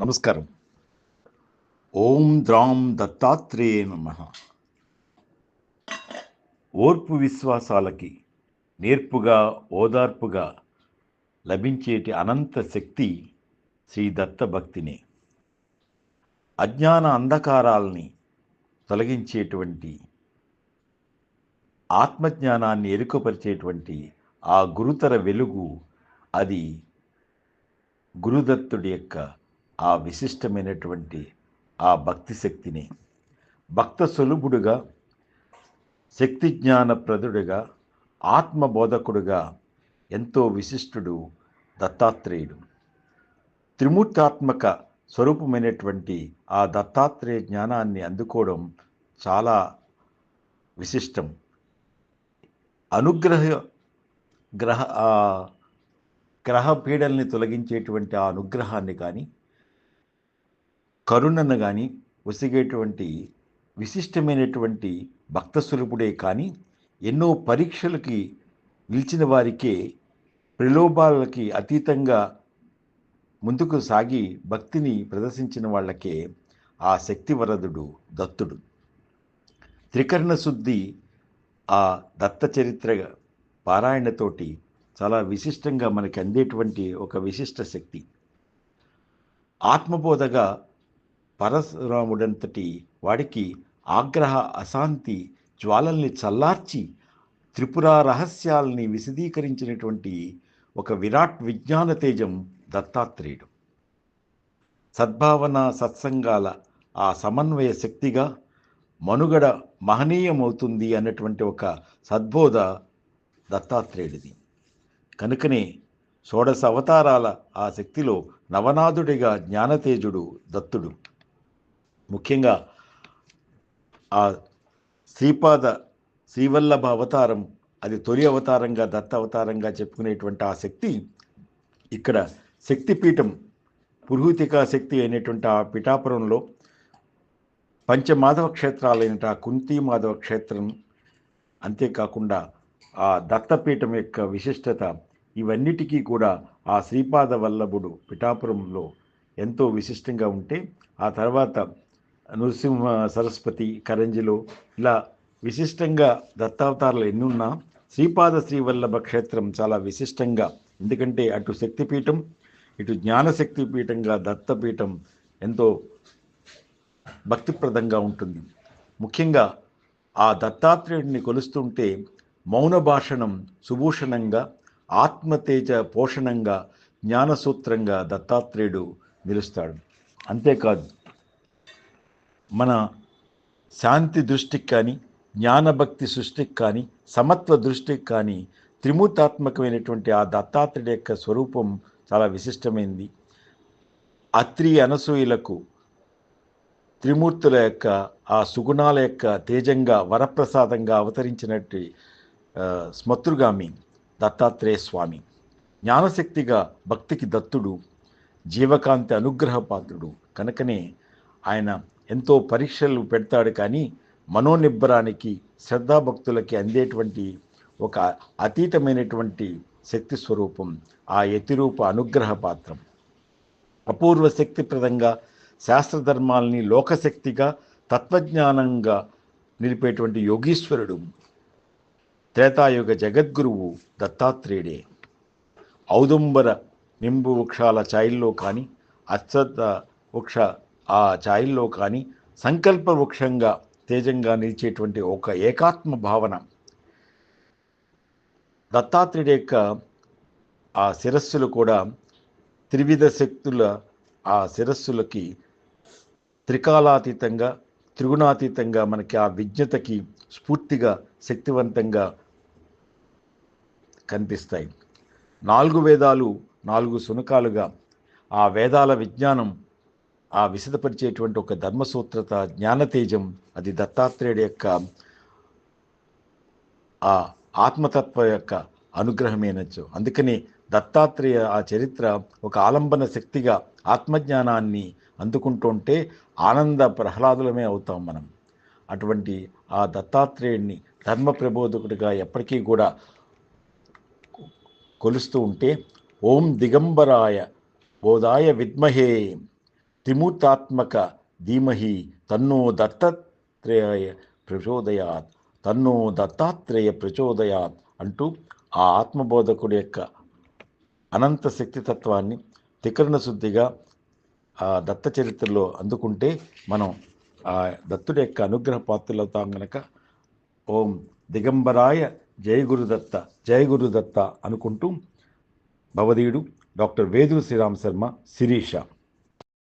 నమస్కారం. ఓం ద్రాం దత్తాత్రేయ నమ. ఓర్పు విశ్వాసాలకి నేర్పుగా ఓదార్పుగా లభించేటి అనంత శక్తి శ్రీ దత్త భక్తినే అజ్ఞాన అంధకారాల్ని తొలగించేటువంటి ఆత్మజ్ఞానాన్ని ఎరుకపరిచేటువంటి ఆ గురుతర వెలుగు అది గురుదత్తుడి యొక్క ఆ విశిష్టమైనటువంటి ఆ భక్తి శక్తిని భక్త సులుభుడుగా శక్తి జ్ఞానప్రదుడుగా ఆత్మబోధకుడుగా ఎంతో విశిష్టుడు దత్తాత్రేయుడు. త్రిమూర్తాత్మక స్వరూపమైనటువంటి ఆ దత్తాత్రేయ జ్ఞానాన్ని అందుకోవడం చాలా విశిష్టం. అనుగ్రహ గ్రహ గ్రహ పీడల్ని తొలగించేటువంటి ఆ అనుగ్రహాన్ని కానీ కరుణను కానీ ఒసిగేటువంటి విశిష్టమైనటువంటి భక్త స్వరూపుడే కానీ ఎన్నో పరీక్షలకి నిలిచిన వారికే ప్రలోభాలకి అతీతంగా ముందుకు సాగి భక్తిని ప్రదర్శించిన వాళ్ళకే ఆ శక్తివరదుడు దత్తుడు. త్రికరణ శుద్ధి ఆ దత్త చరిత్ర పారాయణతోటి చాలా విశిష్టంగా మనకి అందేటువంటి ఒక విశిష్ట శక్తి. ఆత్మబోధగా పరశురాముడంతటి వాడికి ఆగ్రహ అశాంతి జ్వాలల్ని చల్లార్చి త్రిపుర రహస్యాల్ని విశదీకరించినటువంటి ఒక విరాట్ విజ్ఞాన తేజం దత్తాత్రేయుడు. సద్భావన సత్సంగాల ఆ సమన్వయ శక్తిగా మనుగడ మహనీయమవుతుంది అన్నటువంటి ఒక సద్బోధ దత్తాత్రేయుడిది. కనుకనే షోడశ అవతారాల ఆ శక్తిలో నవనాథుడిగా జ్ఞానతేజుడు దత్తుడు. ముఖ్యంగా ఆ శ్రీపాద శ్రీవల్లభ అవతారం అది తొలి అవతారంగా దత్త అవతారంగా చెప్పుకునేటువంటి ఆ శక్తి ఇక్కడ శక్తిపీఠం పురోహితికా శక్తి అయినటువంటి ఆ పిఠాపురంలో పంచమాధవ క్షేత్రాలైన ఆ కుంతి మాధవ క్షేత్రం అంతేకాకుండా ఆ దత్తపీఠం యొక్క విశిష్టత ఇవన్నిటికీ కూడా ఆ శ్రీపాద వల్లభుడు పిఠాపురంలో ఎంతో విశిష్టంగా ఉంటే ఆ తర్వాత నృసింహ సరస్వతి కరంజిలో ఇలా విశిష్టంగా దత్తావతారాలు ఎన్ని ఉన్నా శ్రీపాద శ్రీవల్లభ క్షేత్రం చాలా విశిష్టంగా. ఎందుకంటే అటు శక్తిపీఠం ఇటు జ్ఞానశక్తి పీఠంగా దత్తపీఠం ఎంతో భక్తిప్రదంగా ఉంటుంది. ముఖ్యంగా ఆ దత్తాత్రేయుడిని కొలుస్తుంటే మౌన భాషణం సుభూషణంగా ఆత్మతేజ పోషణంగా జ్ఞానసూత్రంగా దత్తాత్రేయుడు నిలుస్తాడు. అంతేకాదు మన శాంతి దృష్టికి కానీ జ్ఞానభక్తి సృష్టికి కానీ సమత్వ దృష్టికి కానీ త్రిమూర్తాత్మకమైనటువంటి ఆ దత్తాత్రేయుడి యొక్క స్వరూపం చాలా విశిష్టమైంది. అత్రి అనసూయులకు త్రిమూర్తుల యొక్క ఆ సుగుణాల యొక్క తేజంగా వరప్రసాదంగా అవతరించినట్టు స్మతృగామి దత్తాత్రేయ స్వామి. జ్ఞానశక్తిగా భక్తికి దత్తుడు జీవకాంతి అనుగ్రహపాత్రుడు. కనుకనే ఆయన ఎంతో పరీక్షలు పెడతాడు కానీ మనోనిబ్బరానికి శ్రద్ధాభక్తులకి అందేటువంటి ఒక అతీతమైనటువంటి శక్తి స్వరూపం ఆ యతిరూప అనుగ్రహ పాత్రం. అపూర్వ శక్తిప్రదంగా శాస్త్రధర్మాల్ని లోకశక్తిగా తత్వజ్ఞానంగా నిలిపేటువంటి యోగీశ్వరుడు త్రేతాయుగ జగద్గురువు దత్తాత్రేయుడే. ఔదుంబర నింబు వృక్షాల ఛాయిల్లో కానీ అశ్వత్థ వృక్ష ఆ ఛాయల్లో కానీ సంకల్ప వృక్షంగా తేజంగా నిలిచేటువంటి ఒక ఏకాత్మ భావన. దత్తాత్రేయుడి యొక్క ఆ శిరస్సులు కూడా త్రివిధ శక్తుల ఆ శిరస్సులకి త్రికాలాతీతంగా త్రిగుణాతీతంగా మనకి ఆ విజ్ఞతకి స్ఫూర్తిగా శక్తివంతంగా కనిపిస్తాయి. నాలుగు వేదాలు నాలుగు సునకాలుగా ఆ వేదాల విజ్ఞానం ఆ విశదపరిచేటువంటి ఒక ధర్మసూత్రత జ్ఞానతేజం అది దత్తాత్రేయుడి యొక్క ఆ ఆత్మతత్వ యొక్క అనుగ్రహమేనొచ్చు అందుకని దత్తాత్రేయ ఆ చరిత్ర ఒక ఆలంబన శక్తిగా ఆత్మజ్ఞానాన్ని అందుకుంటుంటే ఆనంద ప్రహ్లాదులమే అవుతాం మనం. అటువంటి ఆ దత్తాత్రేయుడిని ధర్మ ప్రబోధకుడిగా ఎప్పటికీ కూడా కొలుస్తూ ఉంటే ఓం దిగంబరాయ బోధాయ విద్మహే త్రిమూర్తాత్మక ధీమహి తన్నో దత్తాత్రేయ ప్రచోదయాత్ తన్నో దత్తాత్రేయ ప్రచోదయాత్ అంటూ ఆ ఆత్మబోధకుడి యొక్క అనంత శక్తితత్వాన్ని త్రికరణ శుద్ధిగా ఆ దత్త చరిత్రలో అందుకుంటే మనం ఆ దత్తుడి యొక్క అనుగ్రహ పాత్రలవుతాం గనక ఓం దిగంబరాయ జయ గురుదత్త జయ గురుదత్త అనుకుంటూ భవదీయుడు డాక్టర్ వేదు శ్రీరామ్ శర్మ శిరీష.